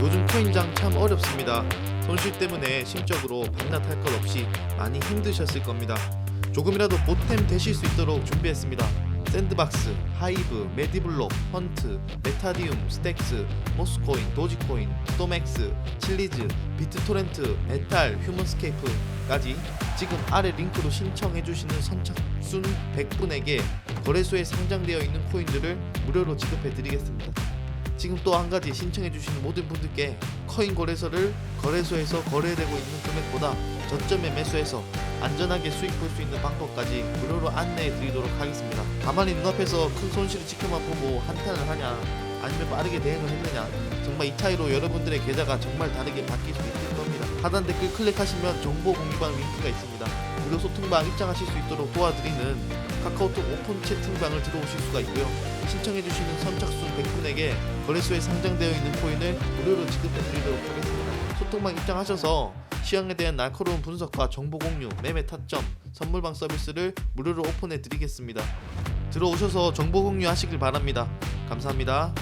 요즘 코인장 참 어렵습니다. 손실 때문에 심적으로 반납할 것 없이 많이 힘드셨을 겁니다. 조금이라도 보탬 되실 수 있도록 준비했습니다. 샌드박스, 하이브, 메디블록, 헌트, 메타디움, 스택스, 모스코인, 도지코인, 스토맥스, 칠리즈, 비트토렌트, 메탈, 휴먼스케이프까지 지금 아래 링크로 신청해 주시는 선착순 100분에게 거래소에 상장되어 있는 코인들을 무료로 지급해 드리겠습니다. 지금 또 한 가지 신청해 주시는 모든 분들께 커인 거래소를 거래소에서 거래되고 있는 금액보다 저점에 매수해서 안전하게 수익 볼 수 있는 방법까지 무료로 안내해 드리도록 하겠습니다. 가만히 눈앞에서 큰 손실을 지켜만 보고 한탄을 하냐 아니면 빠르게 대응을 했느냐 정말 이 차이로 여러분들의 계좌가 정말 다르게 바뀔 수 있을 겁니다. 하단 댓글 클릭하시면 정보 공유방 링크가 있습니다. 무료 소통방 입장하실 수 있도록 도와드리는 카카오톡 오픈 채팅방을 들어오실 수가 있고요. 신청해주시는 선착순 100분에게 거래소에 상장되어 있는 코인을 무료로 지급해드리도록 하겠습니다. 소통방 입장하셔서 시황에 대한 날카로운 분석과 정보 공유, 매매 타점, 선물방 서비스를 무료로 오픈해드리겠습니다. 들어오셔서 정보 공유하시길 바랍니다. 감사합니다.